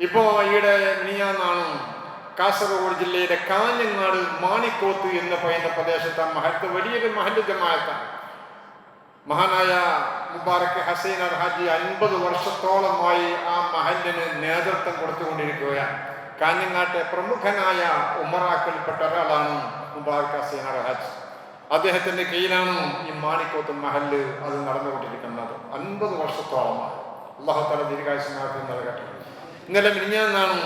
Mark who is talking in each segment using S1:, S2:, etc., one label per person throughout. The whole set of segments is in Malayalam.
S1: ഇപ്പോ ഈയിടെ മിനിയാന്നാണ് കാസർഗോഡ് ജില്ലയിലെ കാഞ്ഞങ്ങാട് മാണിക്കോത്ത് എന്ന് പറയുന്ന പ്രദേശത്തെ മഹത്ത് വലിയൊരു ജമാഅത്താണ്. മഹാനായ മുബാറക് ഹസൈൻ അർഹാജി അൻപത് വർഷത്തോളമായി ആ മഹലിന് നേതൃത്വം കൊടുത്തുകൊണ്ടിരിക്കുകയാണ്. കാഞ്ഞങ്ങാട്ടെ പ്രമുഖനായ ഉമറാക്കൽപ്പെട്ട ഒരാളാണ് മുബാറക് ഹസൈൻ അർഹാജ് ഹാജി. അദ്ദേഹത്തിന്റെ കീഴിലാണ് ഈ മാണിക്കോത്ത് മഹൽ അത് നടന്നുകൊണ്ടിരിക്കുന്നത്. അൻപത് വർഷത്തോളമായി. അള്ളാഹു തല ദീർഘായുസ്മാർക്ക് നൽകട്ടെ. ഇന്നലെ മിനിഞ്ഞാന്നാണ്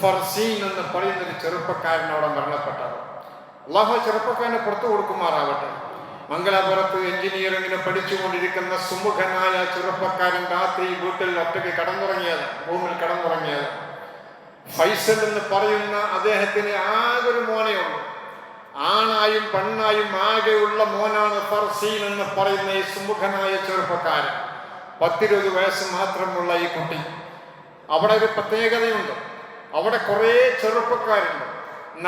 S1: ഫർസീൻ എന്ന് പറയുന്ന ഒരു ചെറുപ്പക്കാരൻ മരണപ്പെട്ടത്. അള്ളാഹു ചെറുപ്പക്കാരനെ പുറത്തു കൊടുക്കുമാറാവട്ടെ മംഗലാപുരത്ത് എഞ്ചിനീയറിംഗിന് പഠിച്ചുകൊണ്ടിരിക്കുന്ന സുമുഖനായ ചെറുപ്പക്കാരൻ രാത്രി വീട്ടിൽ ഒറ്റയ്ക്ക് കടന്നുറങ്ങിയത് റൂമിൽ കടന്നുറങ്ങിയത്. ഫൈസൽ എന്ന് പറയുന്ന അദ്ദേഹത്തിന് ആകെ ഒരു ആണായും പെണ്ണായും ആകെയുള്ള മോനാണ് ഫർസീൻ എന്ന് പറയുന്ന ഈ സുമുഖനായ ചെറുപ്പക്കാരൻ. പത്തിരുപത് വയസ്സ് മാത്രമുള്ള ഈ കുട്ടി. അവിടെ ഒരു പ്രത്യേകതയുണ്ട്. അവിടെ കുറേ ചെറുപ്പക്കാരുണ്ട്.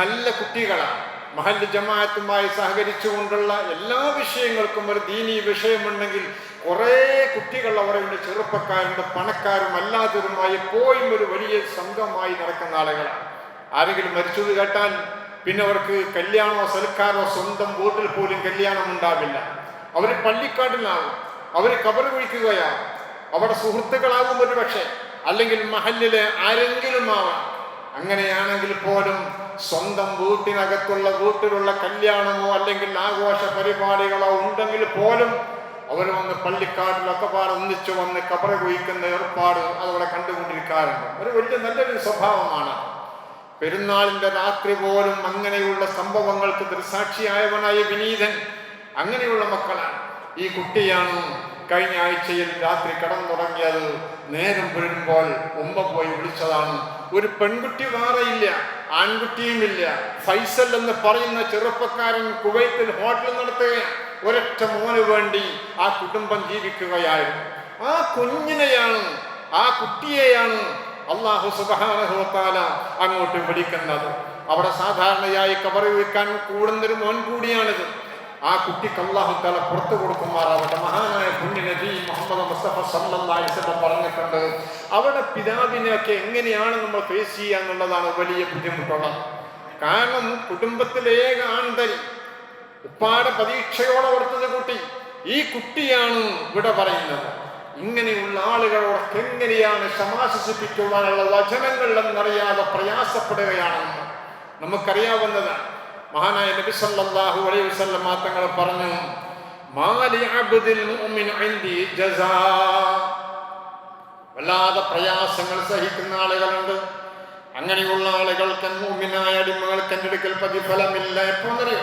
S1: നല്ല കുട്ടികളാണ്. മഹല്ല് ജമാഅത്തുമായി സഹകരിച്ചുകൊണ്ടുള്ള എല്ലാ വിഷയങ്ങൾക്കും ഒരു ദീനീ വിഷയമുണ്ടെങ്കിൽ കുറേ കുട്ടികൾ അവരുടെ ചെറുപ്പക്കാരുണ്ട് പണക്കാരും അല്ലാത്തവരുമായി എപ്പോഴും ഒരു വലിയ സംഘമായി നടക്കുന്ന ആളുകളാണ്. ആരെങ്കിലും മരിച്ചത് കേട്ടാൽ പിന്നെ അവർക്ക് കല്യാണമോ സൽക്കാരോ സ്വന്തം വീട്ടിൽ പോലും കല്യാണം ഉണ്ടാവില്ല. അവർ പള്ളിക്കാടിലാകും അവർ കബർ കുഴിക്കുകയാണ്. അവിടെ സുഹൃത്തുക്കളാകും ഒരു പക്ഷേ അല്ലെങ്കിൽ മഹല്ലിലെ ആരെങ്കിലും ആവാം അങ്ങനെയാണെങ്കിൽ പോലും സ്വന്തം വീട്ടിനകത്തുള്ള വീട്ടിലുള്ള കല്യാണമോ അല്ലെങ്കിൽ ആഘോഷ പരിപാടികളോ ഉണ്ടെങ്കിൽ പോലും അവർ വന്ന് പള്ളിക്കാട്ടിലൊക്കെ പാടെ ഒന്നിച്ചു വന്ന് കബറ കുഴിക്കുന്ന ഏർപ്പാട് അതവിടെ കണ്ടുകൊണ്ടിരിക്കാറുണ്ട്. ഒരു വലിയ നല്ലൊരു സ്വഭാവമാണ്. പെരുന്നാളിന്റെ രാത്രി പോലും അങ്ങനെയുള്ള സംഭവങ്ങൾക്ക് ദൃസാക്ഷിയായവനായ വിനീതൻ അങ്ങനെയുള്ള മക്കളാണ്. ഈ കുട്ടിയാണ് കഴിഞ്ഞ ആഴ്ചയിൽ രാത്രി കടന്നുറങ്ങിയത് നേരം വീഴുമ്പോൾ ഉമ്മ പോയി വിളിച്ചതാണ്. ഒരു പെൺകുട്ടി വേറെയില്ല ആൺകുട്ടിയുമില്ല. ഫൈസൽ എന്ന് പറയുന്ന ചെറുപ്പക്കാരൻ കുവൈത്തിൽ ഹോട്ടൽ നടത്തുകയാണ്. ഒരൊറ്റ മോന് വേണ്ടി ആ കുടുംബം ജീവിക്കുകയായിരുന്നു. ആ കുഞ്ഞിനെയാണ് ആ കുട്ടിയെയാണ് അള്ളാഹു സുബാനഹുത്താല അങ്ങോട്ട് വിളിക്കുന്നത്. അവിടെ സാധാരണയായി കബറി വയ്ക്കാൻ കൂടുന്നൊരു മോൻ കൂടിയാണിത്. ആ കുട്ടിക്ക് അള്ളാഹു താല പുറത്തു കൊടുക്കുമാറാവട്ടെ. മഹാനായ കുഞ്ഞു നബി മുഹമ്മദ് മുസ്തഫ വസല്ലം പറഞ്ഞിട്ടുണ്ട്. അവിടെ പിതാവിനെയൊക്കെ എങ്ങനെയാണ് നമ്മൾ ഫേസ് ചെയ്യുക എന്നുള്ളതാണ് വലിയ ബുദ്ധിമുട്ടുള്ളത് കാരണം കുടുംബത്തിലെ ഏക ആണ്ടൽ ഉപ്പാടെ പ്രതീക്ഷയോടെ ഓർത്തത് കുട്ടി ഈ കുട്ടിയാണ് ഇവിടെ പറയുന്നത്. ഇങ്ങനെയുള്ള ആളുകളോടൊക്കെ എങ്ങനെയാണ് സമാശ്വസിപ്പിക്കുവാനുള്ള വചനങ്ങൾ എന്നറിയാതെ പ്രയാസപ്പെടുകയാണെന്ന് നമുക്കറിയാവുന്നതാണ് മഹാനായ നബി സല്ലല്ലാഹു അലൈഹി വസല്ലം തങ്ങൾ പറഞ്ഞു മാലി അബ്ദിൽ മുഅ്മിൻ ഇൻദി ജസാ. വല്ലാതെ പ്രയാസങ്ങൾ സഹിക്കുന്ന ആളുകളുണ്ട്. അങ്ങനെയുള്ള ആളുകൾക്ക് മുഅ്മിനായ അടിമകൾക്ക് എന്റെ അടുക്കൽ പ്രതിഫലമില്ല. എപ്പോൾ അറിയോ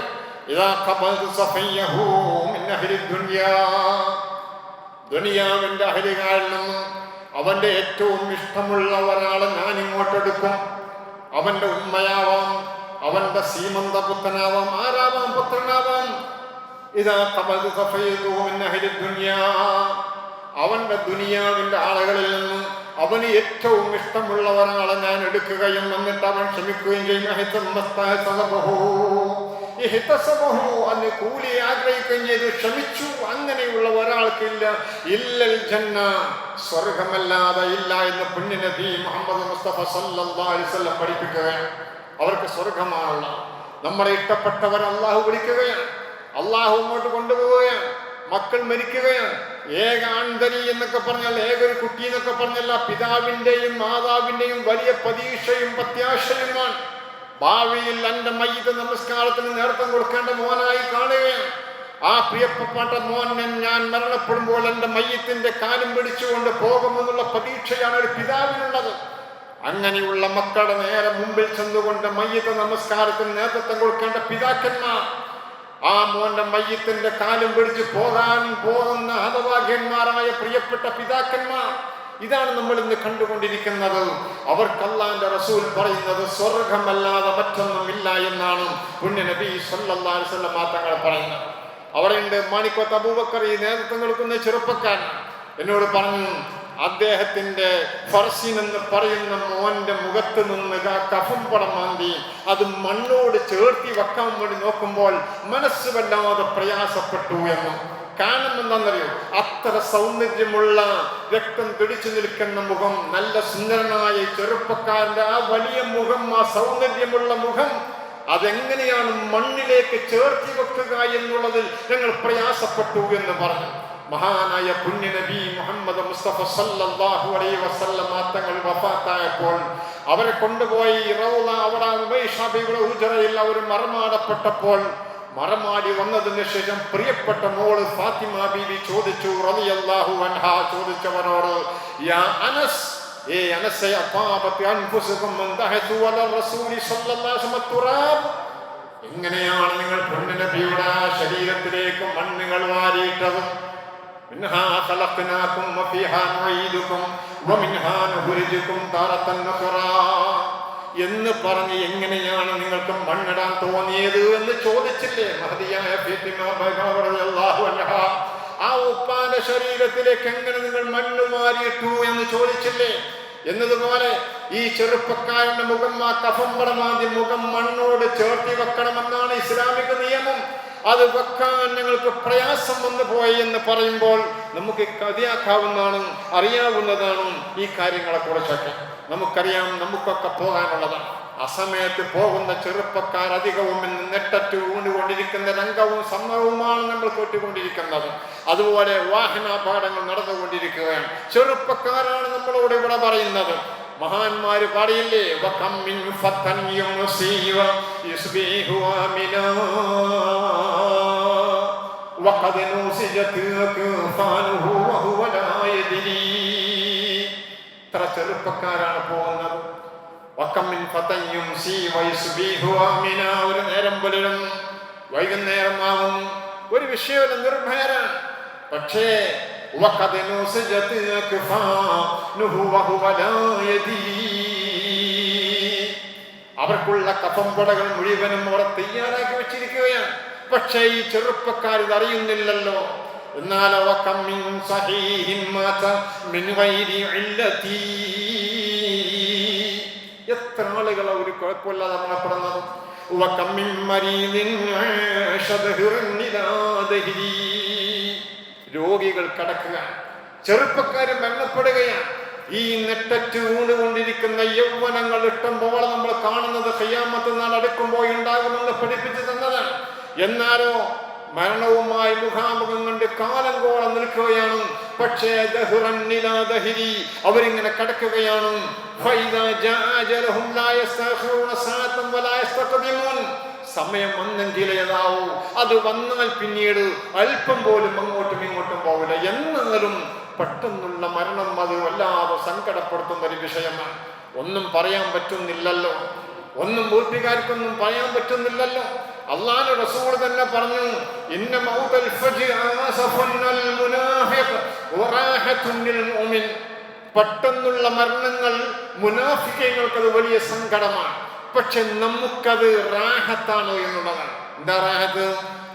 S1: ഇതാ ഖബൽതു സഫയ്യഹു മിൻ അഹ്ലി ദുനിയാ. ദുനിയാവിന്റെ അഹരികാരിൽ നിന്ന് അവന്റെ ഏറ്റവും ഇഷ്ടമുള്ള ഒരാളെ ഞാൻ ഇങ്ങോട്ടെടുക്കും അവന്റെ ഉമ്മയാവാം അവന്റെ സീമന്ത പുത്രനാവാം ആരാവാം പുത്രനാവാം? ഇതാ അവന്റെ ദുനിയാവിന്റെ ആളുകളിൽ നിന്ന് അവന് ഏറ്റവും ഇഷ്ടമുള്ള ഒരാളെ ഞാൻ എടുക്കുകയും എന്നിട്ട് അവൻ ക്ഷമിക്കുകയും ചെയ്യും. അന്ന് കൂലി ആഗ്രഹിക്കുകയും ചെയ്തു. ക്ഷമിച്ചു. അങ്ങനെയുള്ള ഒരാൾക്കില്ല. ഇല്ലൽ ജന്ന സ്വർഗമല്ലാതെ ഇല്ല എന്ന് പുണ്യ നബി മുഹമ്മദ് മുസ്തഫ അലൈഹി വസല്ലം പഠിപ്പിക്കുകയാണ്. അവർക്ക് സ്വർഗമാണുള്ളത് നമ്മുടെ ഇഷ്ടപ്പെട്ടവർ അള്ളാഹു വിളിക്കുകയാണ്. അള്ളാഹു മുന്നോട്ട് കൊണ്ടുപോവുകയാണ്. മക്കൾ മരിക്കുകയാണ്. ഏക ആൺതരി എന്നൊക്കെ പറഞ്ഞാൽ ഏക ഒരു കുട്ടി എന്നൊക്കെ പറഞ്ഞല്ല പിതാവിന്റെയും മാതാവിന്റെയും വലിയ പ്രതീക്ഷയും പ്രത്യാശയുമാണ്. ഭാവിയിൽ എന്റെ മയ്യത്ത് നമസ്കാരത്തിന് നേതൃത്വം കൊടുക്കേണ്ട മോനായി കാണുകയാണ്. ആ പ്രിയപ്പെട്ട മോനെ ഞാൻ മരണപ്പെടുമ്പോൾ എന്റെ മയ്യത്തിന്റെ കാലും പിടിച്ചുകൊണ്ട് പോകുമെന്നുള്ള പ്രതീക്ഷയാണ് ഒരു പിതാവിനുള്ളത്. അങ്ങനെയുള്ള മക്കളുടെ നേരെ മുമ്പിൽ ചെന്നുകൊണ്ട് മയ്യത്ത് നമസ്കാരത്തിന് നേതൃത്വം കൊടുക്കേണ്ട പിതാക്കന്മാർ ആ മോന്റെ മയ്യത്തിന്റെ കാലും പിടിച്ച് പോകാൻ പോകുന്ന ഹതഭാഗ്യന്മാരായ പ്രിയപ്പെട്ട പിതാക്കന്മാർ ഇതാണ് നമ്മൾ ഇന്ന് കണ്ടുകൊണ്ടിരിക്കുന്നത്. അവർക്കല്ലാന്റെ റസൂൽ പറയുന്നത് സ്വർഗമല്ലാതെ മറ്റൊന്നുമില്ല എന്നാണ് പുണ്യ നബി തങ്ങൾ പറയുന്നത്. അവിടെയുണ്ട് മാണിക്കോത്ത് അബൂബക്കർ ഈ നേതൃത്വം കൊടുക്കുന്ന ചെറുപ്പക്കാരൻ. എന്നോട് പറഞ്ഞു അദ്ദേഹത്തിന്റെ ഫർസിൻ എന്ന് പറയുന്ന മോന്റെ മുഖത്ത് നിന്ന് കഫം പടം മാന്തി അത് മണ്ണോട് ചേർത്തി വെക്കാൻ വേണ്ടി നോക്കുമ്പോൾ മനസ്സ് വല്ലാതെ പ്രയാസപ്പെട്ടു എന്നും. കാരണം എന്താണെന്നറിയോ? അത്ര സൗന്ദര്യമുള്ള രക്തം പിടിച്ചു നിൽക്കുന്ന മുഖം നല്ല സുന്ദരനായ ചെറുപ്പക്കാരന്റെ ആ വലിയ മുഖം ആ സൗന്ദര്യമുള്ള മുഖം അതെങ്ങനെയാണ് മണ്ണിലേക്ക് ചേർത്തി വെക്കുക എന്നുള്ളതിൽ ഞങ്ങൾ പ്രയാസപ്പെട്ടു എന്ന് പറഞ്ഞു. മഹാനായ പുണ്യ മുഹമ്മദ് മുസ്തഫ സല്ലല്ലാഹു അലൈഹി വസല്ലം തങ്ങൾ വഫാത്തായപ്പോൾ അവരെ കൊണ്ടുപോയി റൗള അവിടെ ഉമൈഷാബിയുടെ ഉജറയിൽ അവർ മറമാടപ്പെട്ടപ്പോൾ മറമാടി വന്നതിന് ശേഷം പ്രിയപ്പെട്ട മോൾ ഫാത്തിമ ബീവി ചോദിച്ചു റളിയല്ലാഹു അൻഹ ചോദിച്ചവരോട് യാ അനസ് ഏ അനസയ അപ്പാപത്തി അൻഫുസുകും മന്ദഹതു ദഹതു അല റസൂലി സല്ലല്ലാഹു അലൈഹി വസല്ലം എങ്ങനെയാണ് നിങ്ങൾ പൊന്നിനബിയുടെ ശരീരത്തിലേക്ക് മണ്ണുകൾ വാരിയിട്ടത്? منها خلقناكم وفيها نعيدكم ومنها نخرجكم تارة أخرى എന്ന് പറഞ്ഞ് എങ്ങനെയാണ് നിങ്ങൾക്ക് മണ്ണിടാൻ തോന്നിയത് എന്ന് ചോദിച്ചില്ലേ മഹതിയായ ഫാത്തിമ ബീവി റളിയല്ലാഹു അൻഹ ആ ഉപ്പാന്റെ ശരീരത്തിലേക്ക് എങ്ങനെ നിങ്ങൾ മണ്ണ് മാറിയിട്ടു എന്ന് ചോദിച്ചില്ലേ എന്നതുപോലെ ഈ ചെറുപ്പക്കാരന്റെ മുഖം ആ കഫം പടമാതി മുഖം മണ്ണോട് ചേർത്തി വെക്കണമെന്നാണ് ഇസ്ലാമിക നിയമം. അത് വെക്കാൻ ഞങ്ങൾക്ക് പ്രയാസം വന്നു പോയി എന്ന് പറയുമ്പോൾ നമുക്ക് കഥയാക്കാവുന്നതാണ് അറിയാവുന്നതാണ് ഈ കാര്യങ്ങളെ കുറിച്ചൊക്കെ. നമുക്കറിയാം നമുക്കൊക്കെ പോകാനുള്ളതാണ്. അസമയത്ത് പോകുന്ന ചെറുപ്പക്കാർ അധികവും നെട്ടറ്റ് വീണുകൊണ്ടിരിക്കുന്ന രംഗവും സമ്മവുമാണ് നമ്മൾ കേട്ടുകൊണ്ടിരിക്കുന്നത്. അതുപോലെ വാഹനാപാഠങ്ങൾ നടന്നുകൊണ്ടിരിക്കുകയാണ്. ചെറുപ്പക്കാരാണ് നമ്മളോട് ഇവിടെ പറയുന്നത്. മഹാന്മാര് പറയില്ലേ ഇത്ര ചെറുപ്പക്കാരാണ് പോകുന്നത്. ഒരു നേരം പുലരും വൈകുന്നേരം ആവും. ഒരു വിഷയവും നിർഭയരാണ് പക്ഷേ അവർക്കുള്ള കപ്പമ്പടകൾ മുഴുവനും അവർ തയ്യാറാക്കി വെച്ചിരിക്കുകയാണ്. പക്ഷേ ഈ ചെറുപ്പക്കാർ ഇത് അറിയുന്നില്ലല്ലോ. എന്നാലോ കമ്മിൻ സഹീഹിൻ മാറ്റ മിൻവൈരി ഇല്ലത്തീ എത്ര ആളുകളാ ഒരു കുഴപ്പമില്ലാതെ നമ്മളെ പറഞ്ഞത് രോഗികൾ കടക്കുക ചെറുപ്പക്കാരൻ മരണപ്പെടുകയാണ്. ഈ നെട്ടറ്റ് ഊണ്ടുകൊണ്ടിരിക്കുന്ന യൗവനങ്ങൾ ഇഷ്ടം പോലെ നമ്മൾ കാണുന്നത് കയ്യാമത്ത് നാൾ അടുക്കുമ്പോൾ ഉണ്ടാകുമെന്ന് പഠിപ്പിച്ചു തന്നതാണ്. എന്നാലോ മരണവുമായി മുഖാമുഖം കണ്ട് കാലം കോളം നിൽക്കുകയാണ്. പക്ഷേ. അവരിങ്ങനെ കടക്കുകയാണ്. സമയം വന്നെങ്കിൽ ഏതാവൂ അത് വന്നാൽ പിന്നീട് അല്പം പോലും അങ്ങോട്ടും ഇങ്ങോട്ടും പോവില്ല. എന്നാലും പെട്ടെന്നുള്ള മരണം അത് വല്ലാതെ സങ്കടപ്പെടുത്തുന്ന ഒരു വിഷയമാണ്. ഒന്നും പറയാൻ പറ്റുന്നില്ലല്ലോ. ഒന്നും വീട്ടുകാർക്കൊന്നും പറയാൻ പറ്റുന്നില്ലല്ലോ. അള്ളാഹു റസൂൽ തന്നെ പറഞ്ഞു ഇന്ന മൗതൽ പെട്ടെന്നുള്ള മരണങ്ങൾ മുനാഫിക്കങ്ങൾക്കത് വലിയ സങ്കടമാണ്. പക്ഷെ നമുക്കത് റാഹത്താണ് എന്നുള്ളതാണ്. എന്താ റാഹത്ത്?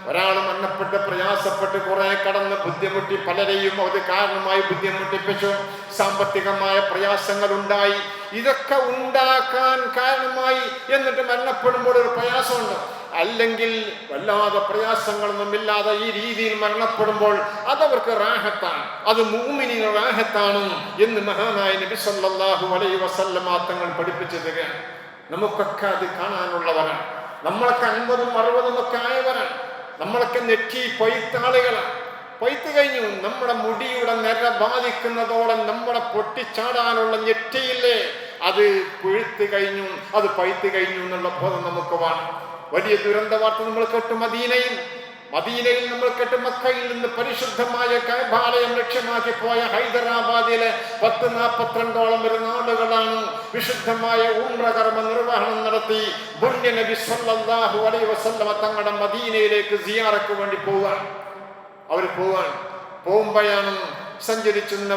S1: ഒരാൾ മരണപ്പെട്ട് പ്രയാസപ്പെട്ട് കുറെ കടന്ന് ബുദ്ധിമുട്ടി പലരെയും അത് കാരണമായി ബുദ്ധിമുട്ടിപ്പിച്ചു. സാമ്പത്തികമായ പ്രയാസങ്ങൾ ഉണ്ടായി ഇതൊക്കെ ഉണ്ടാക്കാൻ കാരണമായി എന്നിട്ട് മരണപ്പെടുമ്പോൾ ഒരു പ്രയാസമുണ്ട്. അല്ലെങ്കിൽ വല്ലാതെ പ്രയാസങ്ങളൊന്നുമില്ലാതെ ഈ രീതിയിൽ മരണപ്പെടുമ്പോൾ അതവർക്ക് റാഹത്താണ്. അത് മൂമിനിന് റാഹത്താണ് എന്ന് മഹാനായ നബി സല്ലല്ലാഹു അലൈഹി വസല്ലം തങ്ങൾ പഠിപ്പിച്ചു തരികയാണ് നമുക്കൊക്കെ അത് കാണാനുള്ളവരാണ്. നമ്മളൊക്കെ അൻപതും അറുപതും ഒക്കെ ആയവരാണ്. നമ്മളൊക്കെ നെറ്റി പൊയ്ത്താളുകളാണ് പൊയ്ത്ത് കഴിഞ്ഞു. നമ്മുടെ മുടിയുടെ നിര ബാധിക്കുന്നതോടെ നമ്മളെ പൊട്ടിച്ചാടാനുള്ള നെറ്റിയില്ലേ? അത് പുഴുത്തു കഴിഞ്ഞു. അത് പൈത്ത് കഴിഞ്ഞു എന്നുള്ള ബോധം നമുക്ക് വേണം. വലിയ ദുരന്ത വാർത്ത നമ്മൾ കേട്ടു മദീനയിൽ. മദീനയിൽ നമ്മൾ കേട്ട് മക്കയിൽ നിന്ന് പരിശുദ്ധമായ കൈബാലയം ലക്ഷ്യമാക്കി പോയ ഹൈദരാബാദിലെ പത്ത് നാൽപ്പത്തിരണ്ടോളം വരുന്ന ആളുകളാണ് വിശുദ്ധമായ ഊമ്രകർമ്മ നിർവഹണം നടത്തി പുണ്യ നബി സല്ലല്ലാഹു അലൈഹി വസല്ലമ തങ്ങളുടെ മദീനയിലേക്ക് സിയാറക്ക് വേണ്ടി പോവാൻ അവർ പോവാൻ പോകുമ്പോഴാണ് സഞ്ചരിച്ചുന്ന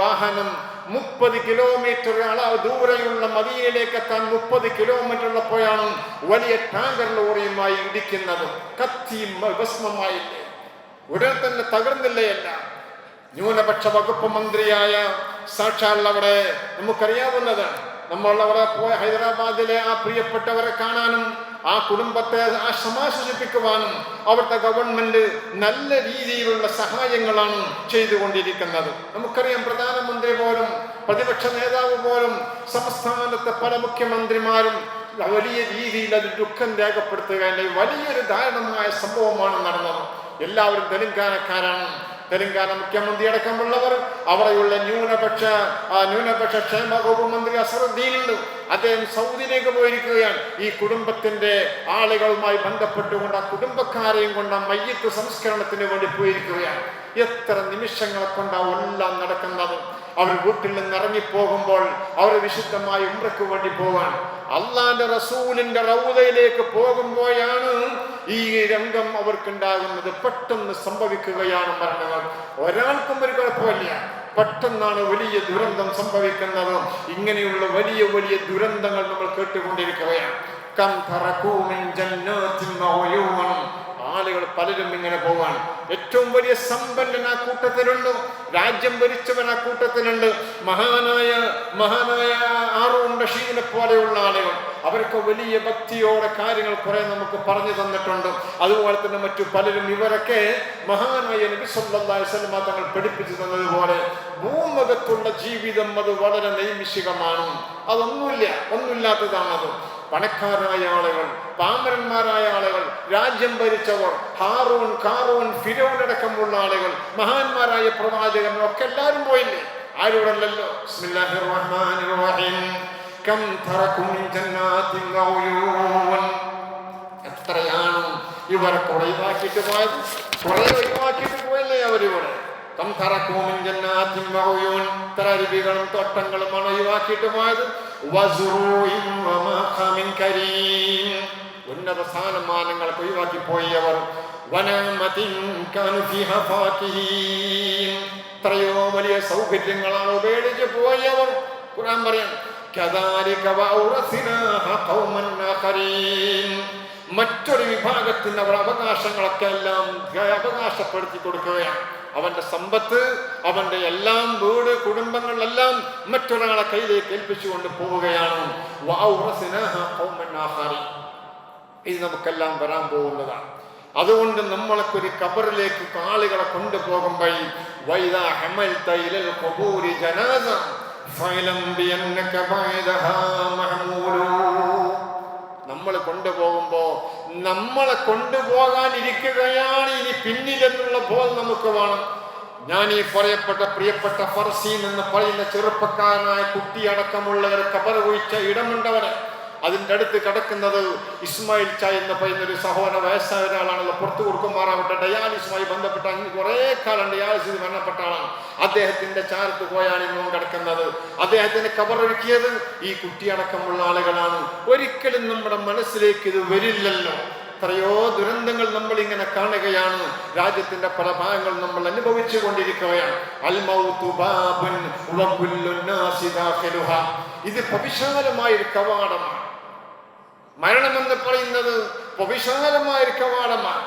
S1: വാഹനം മുപ്പത് കിലോമീറ്റർ അളവ് ദൂരെയുള്ള മദീനയിലേക്ക് എത്താൻ മുപ്പത് കിലോമീറ്റർ ഉള്ളപ്പോഴാണ് വലിയ ടാങ്കർ ലോറിയുമായി ഇടിക്കുന്നത്. കത്തിയും ഭസ്മമായില്ലേ ഉടൻ തന്നെ തകർന്നില്ലേ ന്യൂനപക്ഷ വകുപ്പ് മന്ത്രിയായ സാക്ഷാൽ അവിടെ നമുക്കറിയാവുന്നതാണ് നമ്മൾ അവിടെ പോയ ഹൈദരാബാദിലെ ആ പ്രിയപ്പെട്ടവരെ കാണാനും ആ കുടുംബത്തെ ആ ആശ്വാസിപ്പിക്കുവാനും അവിടുത്തെ ഗവൺമെന്റ് നല്ല രീതിയിലുള്ള സഹായങ്ങളാണ് ചെയ്തുകൊണ്ടിരിക്കുന്നത്. നമുക്കറിയാം പ്രധാനമന്ത്രി പോലും പ്രതിപക്ഷ നേതാവ് പോലും സംസ്ഥാനത്തെ പല മുഖ്യമന്ത്രിമാരും വലിയ രീതിയിൽ അത് ദുഃഖം രേഖപ്പെടുത്തുക വലിയൊരു ദാരുണമായ സംഭവമാണ് നടന്നത്. എല്ലാവരും തെലുങ്കാനക്കാരാണ്. തെലങ്കാന മുഖ്യമന്ത്രി അടക്കമുള്ളവർ അവിടെയുള്ള ന്യൂനപക്ഷ ന്യൂനപക്ഷ ക്ഷേമ വകുപ്പ് മന്ത്രി അസറുദ്ദീനുണ്ട്. അദ്ദേഹം സൗദിയിലേക്ക് പോയിരിക്കുകയാണ്. ഈ കുടുംബത്തിന്റെ ആളുകളുമായി ബന്ധപ്പെട്ടുകൊണ്ട് ആ കുടുംബക്കാരെയും കൊണ്ട് ആ മയ്യത്ത് സംസ്കരണത്തിന് വേണ്ടി പോയിരിക്കുകയാണ്. എത്ര നിമിഷങ്ങളെ കൊണ്ടാണ് എല്ലാം നടക്കുന്നത്? അവർ വീട്ടിൽ നിന്ന് ഇറങ്ങിപ്പോകുമ്പോൾ അവർ വിശുദ്ധമായ ഉമ്രക്ക് വേണ്ടി പോവാൻ അള്ളാന്റെ റസൂലിന്റെ റൗദയിലേക്ക് പോകുമ്പോഴാണ് ഈ രംഗം അവർക്കുണ്ടാകുന്നത്. പെട്ടെന്ന് സംഭവിക്കുകയാണ് മരണങ്ങൾ. ഒരാൾക്കും ഒരു കുഴപ്പമില്ല. പെട്ടെന്നാണ് വലിയ ദുരന്തം സംഭവിക്കുന്നത്. ഇങ്ങനെയുള്ള വലിയ വലിയ ദുരന്തങ്ങൾ നമ്മൾ കേട്ടുകൊണ്ടിരിക്കുകയാണ്. ആളുകൾ പലരും ഇങ്ങനെ പോവാണ്. ഏറ്റവും വലിയ സമ്പന്നൻ ആ കൂട്ടത്തിലുണ്ട്. രാജ്യം ഭരിച്ചവൻ ആ കൂട്ടത്തിലുണ്ട്. മഹാനായ മഹാനായ ആറൂൺ ബഷീറിനെ പോലെയുള്ള ആളുകൾ. അവരൊക്കെ വലിയ ഭക്തിയോടെ കാര്യങ്ങൾ കുറെ നമുക്ക് പറഞ്ഞു തന്നിട്ടുണ്ട്. അതുപോലെ തന്നെ മറ്റു പലരും ഇവരൊക്കെ മഹാനായ നബി സ്വന്തമായ അലൈഹി വസല്ലം തങ്ങൾ പഠിപ്പിച്ചു തന്നതുപോലെ ഭൂമുഖത്തുള്ള ജീവിതം അത് വളരെ നൈമിഷികമാണ്. അതൊന്നുമില്ല ഒന്നുമില്ലാത്തതാണത്. പണക്കാരായ ആളുകൾ പാമരന്മാരായ ആളുകൾ രാജ്യം ഭരിച്ചവർ ഹാറൂൺ കാറൂൺ ഫിരോൺ അടക്കമുള്ള ആളുകൾ മഹാന്മാരായ പ്രവാചകൻ ഒക്കെ എല്ലാവരും പോയില്ലേ? ആരോടല്ലോ എത്രയാണ് ഇവരൊക്കെ ഒഴിവാക്കിയിട്ട് പോയത്. കുറെ ഒഴിവാക്കിയിട്ട് പോയല്ലേ അവരിവിടെ കം തറക്കൂമിൻ ജന്നാത്തിൻ വഉയൂൻ ഇത്ര അരുവികളും തോട്ടങ്ങളുമാണ് ഒഴിവാക്കിയിട്ട് പോയത്. ഉന്നത സ്ഥാനമാനങ്ങൾക്ക് ഒഴിവാക്കി പോയവർ എത്രയോ വലിയ സൗകര്യങ്ങളാണ് ഉപേക്ഷിച്ച് പോയവർ. ഖുർആൻ പറയാം മറ്റൊരു വിഭാഗത്തിന് അവർ അവകാശങ്ങളൊക്കെ എല്ലാം അവകാശപ്പെടുത്തി കൊടുക്കുകയാണ്. അവന്റെ സമ്പത്ത് അവന്റെ എല്ലാം വീട് കുടുംബങ്ങളിലെല്ലാം മറ്റൊരാളെ കയ്യിലേക്ക് ഏൽപ്പിച്ചുകൊണ്ട് പോവുകയാണ്. ഇത് നമുക്കെല്ലാം വരാൻ പോകുന്നതാണ്. അതുകൊണ്ട് നമ്മൾക്ക് ഒരു കബറിലേക്ക് കാളികളെ കൊണ്ടുപോകുമ്പോൾ മഹ്മൂലൂ. നമ്മൾ കൊണ്ടുപോകുമ്പോൾ നമ്മളെ കൊണ്ടുപോകാനിരിക്കുകയാണ് ഇനി പിന്നിലെന്നുള്ള ബോധം നമുക്ക് വേണം. ഞാൻ ഈ പറയപ്പെട്ട പ്രിയപ്പെട്ട ഫർസീൻ എന്ന് പറയുന്ന ചെറുപ്പക്കാരനായ കുട്ടിയടക്കമുള്ളവർ കബർ കുഴിച്ച ഇടമുണ്ടവരെ അതിന്റെ അടുത്ത് കിടക്കുന്നത് ഇസ്മായിൽ ച എന്ന് പറയുന്ന ഒരു സഹോദര വയസ്സായ ഒരാളാണല്ലോ. പുറത്തു കൊടുക്കുമാറാവട്ടെ ഡയാലിസുമായി ബന്ധപ്പെട്ട അങ്ങ് കുറേ കാലം ഡയാലിസിൽ മരണപ്പെട്ട ആളാണ്. അദ്ദേഹത്തിന്റെ ചാരത്ത് പോയാണ് ഇന്നും കിടക്കുന്നത്. അദ്ദേഹത്തിന് കബറൊരുക്കിയത് ഈ കുട്ടിയടക്കമുള്ള ആളുകളാണ്. ഒരിക്കലും നമ്മുടെ മനസ്സിലേക്ക് ഇത് വരില്ലല്ലോ. എത്രയോ ദുരന്തങ്ങൾ നമ്മൾ ഇങ്ങനെ കാണുകയാണ്. രാജ്യത്തിന്റെ പല ഭാഗങ്ങൾ നമ്മൾ അനുഭവിച്ചു കൊണ്ടിരിക്കുകയാണ്. ഇത് പവിശാലമായ ഒരു കവാടമാണ്. മരണമെന്ന് പറയുന്നത് വിശാലമായ ഒരു കവാടമാണ്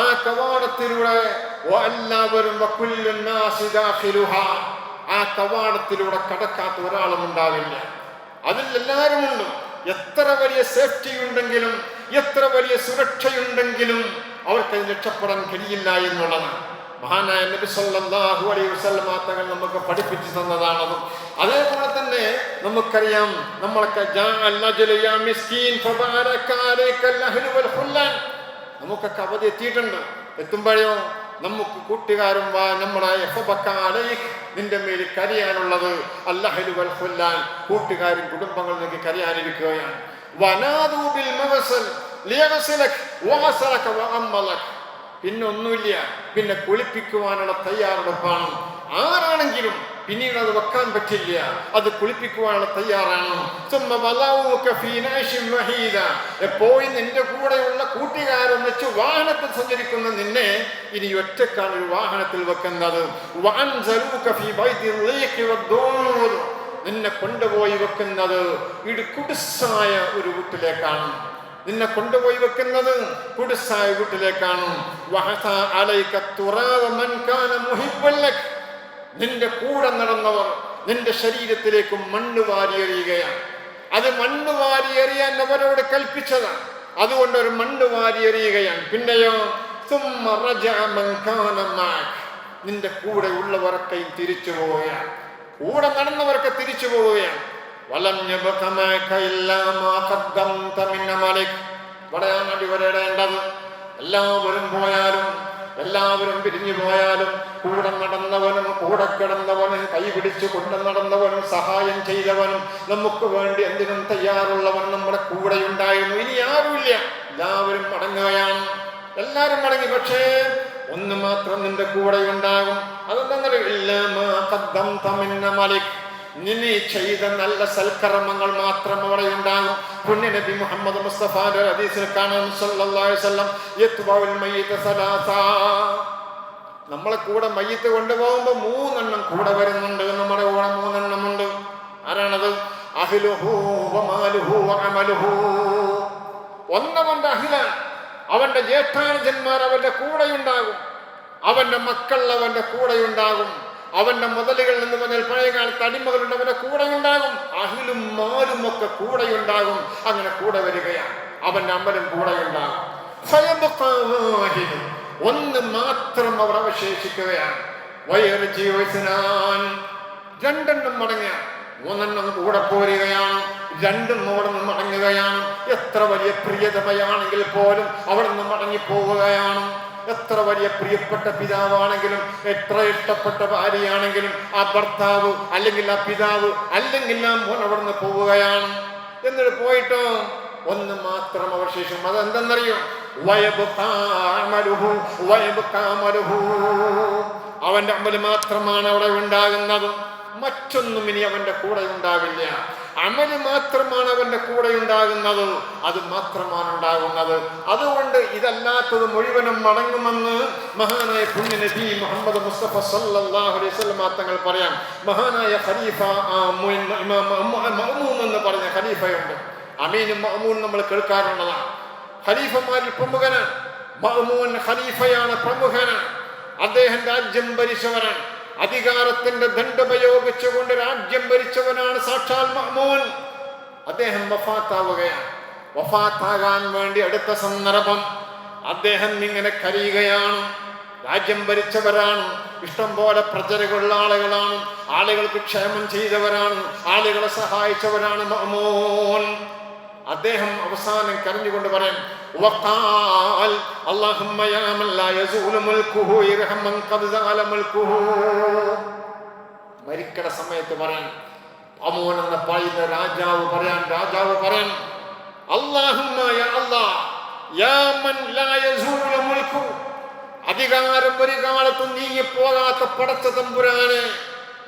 S1: ആ കവാടത്തിലൂടെ എല്ലാവരും. ആ കവാടത്തിലൂടെ കടക്കാത്ത ഒരാളും ഉണ്ടാവില്ല. അതിൽ എല്ലാവരും ഉണ്ട് എത്ര വലിയ സേഫ്റ്റി ഉണ്ടെങ്കിലും എത്ര വലിയ സുരക്ഷയുണ്ടെങ്കിലും അവർക്ക് രക്ഷപ്പെടാൻ കഴിയില്ല എന്നുള്ളതാണ്. മഹാനായ നബി സല്ലല്ലാഹു അലൈഹി വസല്ലമ തങ്ങൾ നമുക്ക് പഠിപ്പിച്ചു തന്നതാണത്. അതേപോലെ തന്നെ നമുക്കറിയാം നമ്മളൊക്കെ നമുക്കൊക്കെ അവധി എത്തിയിട്ടുണ്ട്. എത്തുമ്പോഴോ നമുക്ക് കൂട്ടുകാരും വാ അലൈക് നിന്റെ മേൽ കരയാനുള്ളത് അല്ലഹലു വൽ കൂട്ടുകാരും കുടുംബങ്ങളും നിനക്ക് കരയാനിരിക്കുകയാണ്. വനാദൂബിൽ ബിൽ മഗ്സൽ ലിയഗ്സിലക് വഅസലക വഅമ്മലക് പിന്നെ ഒന്നുമില്ല. പിന്നെ കുളിപ്പിക്കുവാനുള്ള തയ്യാറെടുപ്പാണ്. ആരാണെങ്കിലും പിന്നീട് അത് വെക്കാൻ പറ്റില്ല അത് കുളിപ്പിക്കുവാനുള്ള തയ്യാറാണ്. എപ്പോഴും നിന്റെ കൂടെയുള്ള കൂട്ടുകാരൻ വെച്ച് വാഹനത്തിൽ സഞ്ചരിക്കുന്ന നിന്നെ ഇനി ഒറ്റക്കാണ് ഒരു വാഹനത്തിൽ വെക്കുന്നത്. നിന്നെ കൊണ്ടുപോയി വെക്കുന്നത് ഇടുക്കുടുസായ ഒരു വീട്ടിലേക്കാണ് നിന്നെ കൊണ്ടുപോയി വെക്കുന്നത് കുടുസായ വീട്ടിലേക്കാണ് വഹസ അലൈക തുറാവ മൻകാന മുഹിബ്ബൻ ലക്. നിന്റെ കൂടെ നടന്നവർ നിന്റെ ശരീരത്തിലേക്കും മണ്ണ് വാരിയെറിയുകയാണ്. അത് മണ്ണ് വാരിയെറിയാൻ അവരോട് കൽപ്പിച്ചതാണ്. അതുകൊണ്ട് ഒരു മണ്ണ് വാരിയെറിയുകയാണ്. പിന്നെയോ. നിന്റെ കൂടെ ഉള്ളവരൊക്കെയും തിരിച്ചു പോവുകയാണ്. കൂടെ നടന്നവർക്ക് തിരിച്ചു പോവുകയാണ്. ഇവിടെയാണ് അടിവരേണ്ടത് എല്ലാവരും പോയാലും എല്ലാവരും പിരിഞ്ഞു പോയാലും കൂടെ നടന്നവനും കൂടെ കിടന്നവനും കൈപിടിച്ചു കൊണ്ടു നടന്നവനും സഹായം ചെയ്തവനും നമുക്ക് വേണ്ടി എന്തിനും തയ്യാറുള്ളവൻ നമ്മുടെ കൂടെ ഉണ്ടായിരുന്നു. ഇനി ആരുമില്ല. എല്ലാവരും മടങ്ങുകയാണ്. എല്ലാവരും മടങ്ങി. പക്ഷേ ഒന്ന് മാത്രം നിന്റെ കൂടെ ഉണ്ടാകും. അതെന്താ നിന്നെ ചെയ്ത നല്ല സൽക്കർമ്മങ്ങൾ മാത്രം അവിടെ ഉണ്ടാകും. പുണ്യ നബി മുഹമ്മദ് മുസ്തഫ ഹദീസിൽ കാണാം സല്ലല്ലാഹു അലൈഹി വസല്ലം യത്ബഉൽ മയ്യിത സലാസ. നമ്മളെ കൂടെ മയ്യത്ത് കൊണ്ടുപോകുമ്പോൾ മൂന്നെണ്ണം കൂടെ വരുന്നുണ്ട് നമ്മുടെ കൂടെ മൂന്നെണ്ണം ഉണ്ട്. ആരാണത്? ഒന്നവന്റെ അഹിലാണ് അവന്റെ ജ്യേഷ്ഠാനുജന്മാർ അവന്റെ കൂടെയുണ്ടാകും. അവന്റെ മക്കൾ അവന്റെ കൂടെയുണ്ടാകും. അവന്റെ മുതലുകളിൽ നിന്ന് പറഞ്ഞാൽ പഴയകാലത്ത് അടിമകളുണ്ട് അവന്റെ കൂടെയുണ്ടാകും അഹിലും മാലും ഒക്കെ കൂടെയുണ്ടാകും അങ്ങനെ കൂടെ വരികയാണ്. അവന്റെ അമ്മനും കൂടെയുണ്ടാകും. ഉണ്ടാകും. ഒന്ന് മാത്രം അവർ അവശേഷിക്കുകയാണ്. വയറ് ജീവസിനാൻ രണ്ടെണ്ണം മടങ്ങുക മൂന്നെണ്ണം കൂടെ പോരുകയാണ് രണ്ടും അവിടെ നിന്ന് മടങ്ങുകയാണ്. എത്ര വലിയ പ്രിയതമയാണെങ്കിൽ പോലും അവിടെ നിന്ന് മടങ്ങി പോവുകയാണ് എത്ര വലിയ പ്രിയപ്പെട്ട പിതാവാണെങ്കിലും എത്ര ഇഷ്ടപ്പെട്ട ഭാര്യയാണെങ്കിലും ആ ഭർത്താവ് അല്ലെങ്കിൽ ആ പിതാവ് അല്ലെങ്കിൽ ആ മോൻ അവിടുന്ന് പോവുകയാണ്. എന്നിട്ട് പോയിട്ടോ? ഒന്ന് മാത്രം അവശേഷം. അതെന്തെന്നറിയോ? അവന്റെ അമ്പൽ മാത്രമാണ് അവിടെ ഉണ്ടാകുന്നത്. മറ്റൊന്നും ഇനി അവന്റെ കൂടെ ഉണ്ടാവില്ല. അമൽ മാത്രമാണ് അവന്റെ കൂടെ ഉണ്ടാകുന്നത്. അത് മാത്രമാണ് ഉണ്ടാകുന്നത്. അതുകൊണ്ട് ഇതല്ലാത്തത് മുഴുവനും മടങ്ങുമെന്ന് മഹാനായ പുണ്യ നബി മുഹമ്മദ് മുസ്തഫ സല്ലല്ലാഹു അലൈഹി തങ്ങൾ പറയാം. മഹാനായ ഖലീഫ എന്ന് പറഞ്ഞ ഖലീഫയുണ്ട്. അമീനും മഹമൂൻ നമ്മൾ കേൾക്കാറുള്ളതാണ്. ഖലീഫമാരിൽ പ്രമുഖനാണ്. മഹമൂൻ ഖലീഫയാണ് പ്രമുഖനാണ്. അദ്ദേഹം രാജ്യം ഭരിച്ചവനാണ്. അധികാരത്തിന്റെ ദണ്ഡുപയോഗിച്ചുകൊണ്ട് രാജ്യം ഭരിച്ചവനാണ് സാക്ഷാൽ മഹ്മൂൻ. അദ്ദേഹം വഫാത്താവുകയാണ്. വഫാത്താകാൻ വേണ്ടി അടുത്ത സന്ദർഭം അദ്ദേഹം ഇങ്ങനെ കരയുകയാണ്. രാജ്യം ഭരിച്ചവരാണ്. ഇഷ്ടം പോലെ പ്രചരകളുള്ള ആളുകളാണ്. ആളുകൾക്ക് ക്ഷേമം ചെയ്തവരാണ്. ആളുകളെ സഹായിച്ചവരാണ് മഅ്മൂൻ അദ്ദേഹം അവസാനം കരഞ്ഞുകൊണ്ട് പറയും മരിക്കണ സമയത്ത് പറയാൻ അമോൻ എന്ന പറയുന്ന രാജാവ് പറയാൻ രാജാവ് പറയാൻ അധികാരം ഒരു കാലത്തും നീങ്ങിപ്പോകാത്ത പടച്ച തമ്പുരാനെ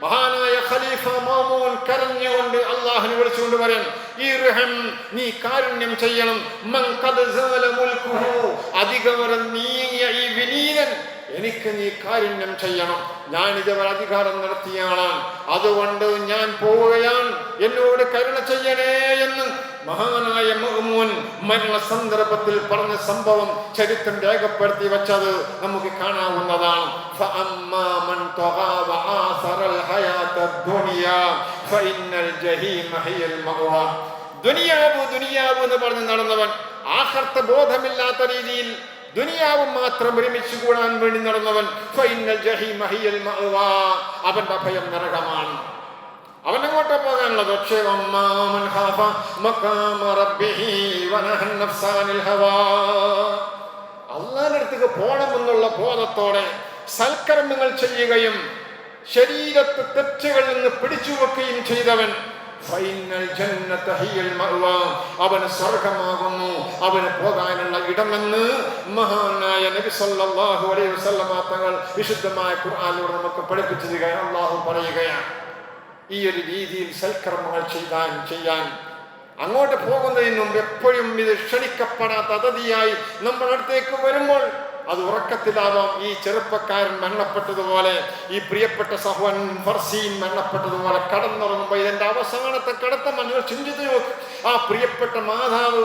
S1: മഹാനായ ഖലീഫ മാമൂൻ കരഞ്ഞുകൊണ്ട് അള്ളാഹുനെ വിളിച്ചുകൊണ്ട് പറയാൻ ഈ റഹം നീ കാരുണ്യം ചെയ്യണം. മൻ. അധികാരം നീങ്ങിയ ഈ വിനീതൻ എനിക്ക് നീ കാരുണ്യം ചെയ്യണം. ഞാൻ ഇതുവരെ അധികാരം നടത്തിയാണ്. അതുകൊണ്ട് ഞാൻ പോവുകയാണ്. എന്നോട് കരുണ ചെയ്യണേ എന്ന് മഹാനായ മഹമൂൻ മരണ സന്ദർഭത്തിൽ പറഞ്ഞ സംഭവം ചരിത്രം രേഖപ്പെടുത്തി വെച്ചത് നമുക്ക് കാണാവുന്നതാണ്. ദുനിയാവു ദുനിയാവു എന്ന് പറഞ്ഞ് നടന്നവൻ ആഹർത്ത ബോധമില്ലാത്ത രീതിയിൽ ദുനിയാവ് മാത്രം ഒരുമിച്ചു കൂടാൻ വേണ്ടി നടന്നവൻ അവന്റെ അഭയം നരകമാണ്. അവൻ അങ്ങോട്ട് പോകാനുള്ളത്. പക്ഷേ അള്ളാഹിനടുത്തേക്ക് പോണമെന്നുള്ള ബോധത്തോടെ സൽക്കർമ്മങ്ങൾ ചെയ്യുകയും ശരീരത്തെ തെറ്റുകളിൽ നിന്ന് പിടിച്ചു വെക്കുകയും ചെയ്തവൻ. അവന് സ്വർഗമാകുന്നു അവന് പോകാനുള്ള ഇടമെന്ന് മഹാനായ നബി സല്ലാഹു അലൈഹി വസല്ലമ തങ്ങൾ വിശുദ്ധമായ ഖുർആനിലൂടെ നമുക്ക് പഠിപ്പിച്ചു തരികയാണ് അള്ളാഹു പറയുകയാണ്. ഈ ഒരു രീതിയിൽ സൽക്കർമ്മങ്ങൾ ചെയ്താൻ ചെയ്യാൻ അങ്ങോട്ട് പോകുന്നതിന് മുമ്പ് എപ്പോഴും ഇത് ക്ഷണിക്കപ്പെടാത്ത അതിഥിയായി നമ്മുടെ അടുത്തേക്ക് വരുമ്പോൾ അത് ഉറക്കത്തിലാവാം. ഈ ചെറുപ്പക്കാരൻ മരണപ്പെട്ടതുപോലെ ഈ പ്രിയപ്പെട്ട സഹോൻ ഫർസീൻ മരണപ്പെട്ടതുപോലെ കടന്നുറങ്ങുമ്പോൾ ഇതിന്റെ അവസാനത്തെ കടത്തം നിങ്ങൾ ചിന്തിച്ചു ആ പ്രിയപ്പെട്ട മാതാവ്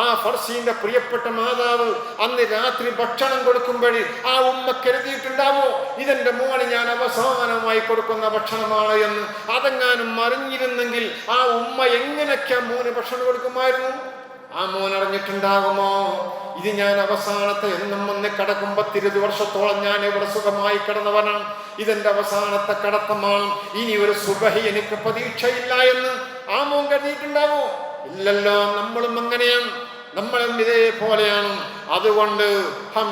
S1: ആ ഫർസീന്റെ പ്രിയപ്പെട്ട മാതാവ് അന്ന് രാത്രി ഭക്ഷണം കൊടുക്കുമ്പോൾ ആ ഉമ്മ കരുതിയിട്ടുണ്ടാവോ? ഇതെന്റെ മോന് ഞാൻ അവസാനമായി കൊടുക്കുന്ന ഭക്ഷണമാണ് എന്ന് അതെങ്ങാനും അറിഞ്ഞിരുന്നെങ്കിൽ ആ ഉമ്മ എങ്ങനെയൊക്കെ മോന് ഭക്ഷണം കൊടുക്കുമായിരുന്നു? ആ മോൻ അറിഞ്ഞിട്ടുണ്ടാകുമോ? ഇത് ഞാൻ അവസാനത്തെ എന്നും വന്ന് കടക്കുമ്പത്തിരുത് വർഷത്തോളം ഞാൻ ഇവിടെ സുഖമായി കിടന്നവനാണ്. ഇതെന്റെ അവസാനത്തെ കടത്തമാണ്. ഇനി ഒരു സുഖ എനിക്ക് പ്രതീക്ഷയില്ല എന്ന് ആ മോൻ കരുതിയിട്ടുണ്ടാവോ? ഇല്ലല്ലോ നമ്മളും അങ്ങനെയാണ്. നമ്മളും ഇതേപോലെയാണ്. അതുകൊണ്ട് ഹം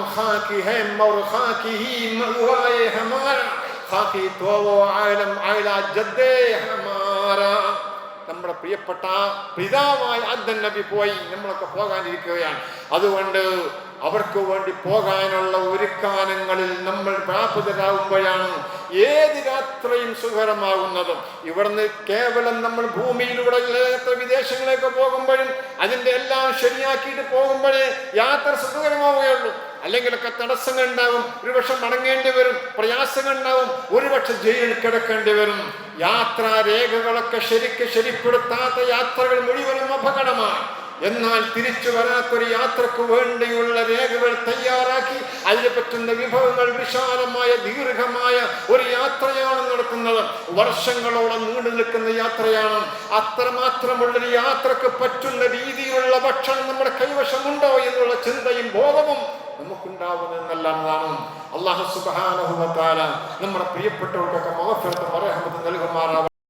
S1: നമ്മുടെ പ്രിയപ്പെട്ട പിതാവായ അദ്ദൻ നബി പോയി നമ്മളൊക്കെ പോകാനിരിക്കുകയാണ്. അതുകൊണ്ട് അവർക്ക് വേണ്ടി പോകാനുള്ള ഒരുക്കാനങ്ങളിൽ നമ്മൾ പ്രാപ്തരാകുമ്പോഴാണ് ഏത് രാത്രിയും സുഖകരമാകുന്നതും. ഇവിടുന്ന് കേവലം നമ്മൾ ഭൂമിയിലൂടെ എത്ര വിദേശങ്ങളിലേക്ക് പോകുമ്പോഴും അതിന്റെ എല്ലാം ശരിയാക്കിയിട്ട് പോകുമ്പോഴേ യാത്ര സുഖകരമാവുകയുള്ളൂ. അല്ലെങ്കിലൊക്കെ തടസ്സങ്ങൾ ഉണ്ടാവും ഒരുപക്ഷെ മടങ്ങേണ്ടി വരും പ്രയാസങ്ങൾ ഉണ്ടാവും ഒരുപക്ഷെ ജയിലിൽ കിടക്കേണ്ടി വരും. യാത്രാ രേഖകളൊക്കെ ശരിക്ക് ശരിപ്പെടുത്താത്ത യാത്രകൾ മുഴുവനും അപകടമാണ്. എന്നാൽ തിരിച്ചു വരാത്തൊരു യാത്രയ്ക്ക് വേണ്ടിയുള്ള രേഖകൾ തയ്യാറാക്കി അതിന് പറ്റുന്ന വിഭവങ്ങൾ വിശാലമായ ദീർഘമായ ഒരു യാത്രയാണ് നടത്തുന്നത്. വർഷങ്ങളോളം നീണ്ടു നിൽക്കുന്ന യാത്രയാണ്. അത്രമാത്രമുള്ളൊരു യാത്രയ്ക്ക് പറ്റുന്ന രീതിയിലുള്ള ഭക്ഷണം നമ്മുടെ കൈവശമുണ്ടോ എന്നുള്ള ചിന്തയും ബോധവും നമുക്കുണ്ടാവുന്നതെന്നല്ലാതാണ് അള്ളാഹു സുബാനഹുവത്താല നമ്മുടെ പ്രിയപ്പെട്ടവർക്കൊക്കെ മഹഫലത്ത് മറഹമത്ത് നൽകുമാറാവ